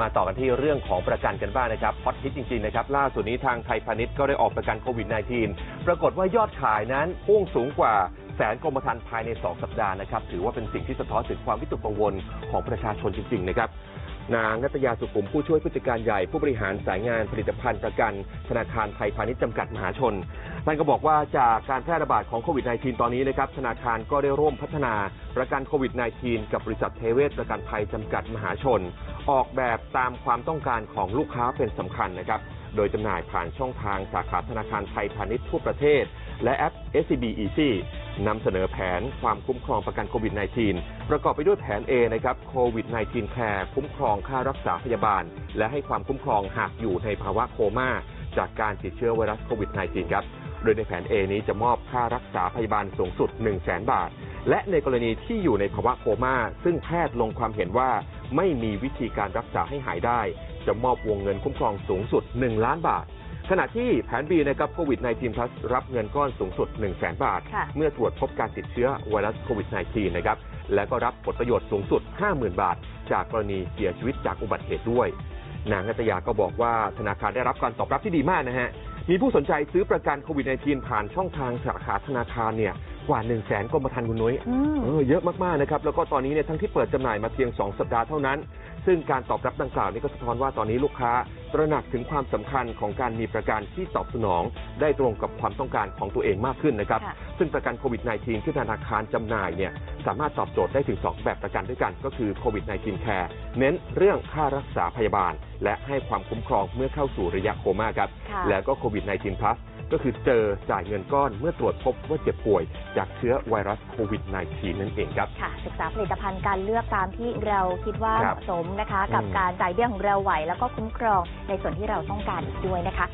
มาต่อกันที่เรื่องของประกันกันบ้างนะครับฮอตฮิตจริงๆนะครับล่าสุดนี้ทางไทยพาณิชย์ก็ได้ออกประกันโควิด -19 ปรากฏว่ายอดขายนั้นพุ่งสูงกว่าแสนกรมธรรม์ภายใน 2 สัปดาห์นะครับ ถือว่าเป็นสิ่งที่สะท้อนถึงความวิตกกังวลของประชาชนจริงๆนะครับนางนัตยาสุขุมผู้ช่วยผู้จัดการใหญ่ผู้บริหารสายงานผลิตภัณฑ์ประกัน ธนาคารไทยพาณิชย์จำกัดมหาชนท่านก็บอกว่าจากการแพร่ระบาดของโควิด -19 ตอนนี้นะครับธนาคารก็ได้ร่วมพัฒนาประกันโควิด -19 กับบริษัทเทเวศประกันภัยจำกัดมหาชน ออกแบบตามความต้องการของลูกค้าเป็นสำคัญนะครับ โดยจำหน่ายผ่านช่องทางสาขาธนาคารไทยพาณิชย์ทั่วประเทศ และแอป SCB Easy นำเสนอแผนความคุ้มครองประกันโควิด -19 ประกอบไปด้วยแผน A นะครับโควิด -19 แคร์คุ้มครองค่ารักษาพยาบาล และให้ความคุ้มครองหากอยู่ในภาวะโคม่า จากการติดเชื้อไวรัสโควิด -19 ครับ โดยในแผน A นี้จะมอบค่ารักษาพยาบาลสูงสุด 1 0 0 0 0แบาท และในกรณีที่อยู่ในภาวะโคม่าซึ่งแพทย์ลงความเห็นว่าไม่มีวิธีการรักษาให้หายได้ จะมอบวงเงินคุ้มครองสูงสุด 1 ล้านบาท ขณะที่แผน B นะครับโควิด -19 plus รับเงินก้อนสูงสุด 1 0 0 0 0แบาทค่ะเมื่อตรวจพบการติดเชื้อไวรัสโควิด -19 นะครับและก็รับผลประโยชน์สูงสุด 50,000 บาท จากกรณีเสียชีวิตจากอุบัติเหตุด้วย นางนัตยาก็บอกว่าธนาคารได้รับการตอบรับที่ดีมากนะฮะมีผู้สนใจซื้อประกันโควิด -19 ผ่านช่องทางสาขาธนาคารเนี่ย กว่า1 0 0 0 0แสนกรมธรรม์คุณนุ้ยอืมเออเยอะมากๆนะครับ แล้วก็ตอนนี้เนี่ยทั้งที่เปิดจำหน่ายมาเพียง 2 สัปดาห์เท่านั้น ซึ่งการตอบรับดังกล่าวนี้ก็สะท้อนว่าตอนนี้ลูกค้า ตระหนักถึงความสำคัญของการมีประกันที่ตอบสนอง ได้ตรงกับความต้องการของตัวเองมากขึ้นนะครับค่ะซึ่งประกันโควิด -19 ที่ธนาคารจำหน่ายเนี่ยสามารถตอบโจทย์ได้ถึง 2 แบบประกันด้วยกัน ก็คือโควิด -19 Care เน้นเรื่องค่ารักษาพยาบาล และให้ความคุ้มครองเมื่อเข้าสู่ระยะโคม่าครับค่ะแล้วก็โควิด 19 plus ก็คือเจอจ่ายเงินก้อนเมื่อตรวจพบว่าเจ็บป่วย จากเชื้อไวรัสโควิด -19 นั่นเองครับ ค่ะ ศึกษาผลิตภัณฑ์การเลือกตามที่เราคิดว่าคเหรับมาะสมนะคะ กับอืม การจ่ายเบี้ยของเราไหว แล้วก็คุ้มครองในส่วนที่เราต้องการอีกด้วยนะคะ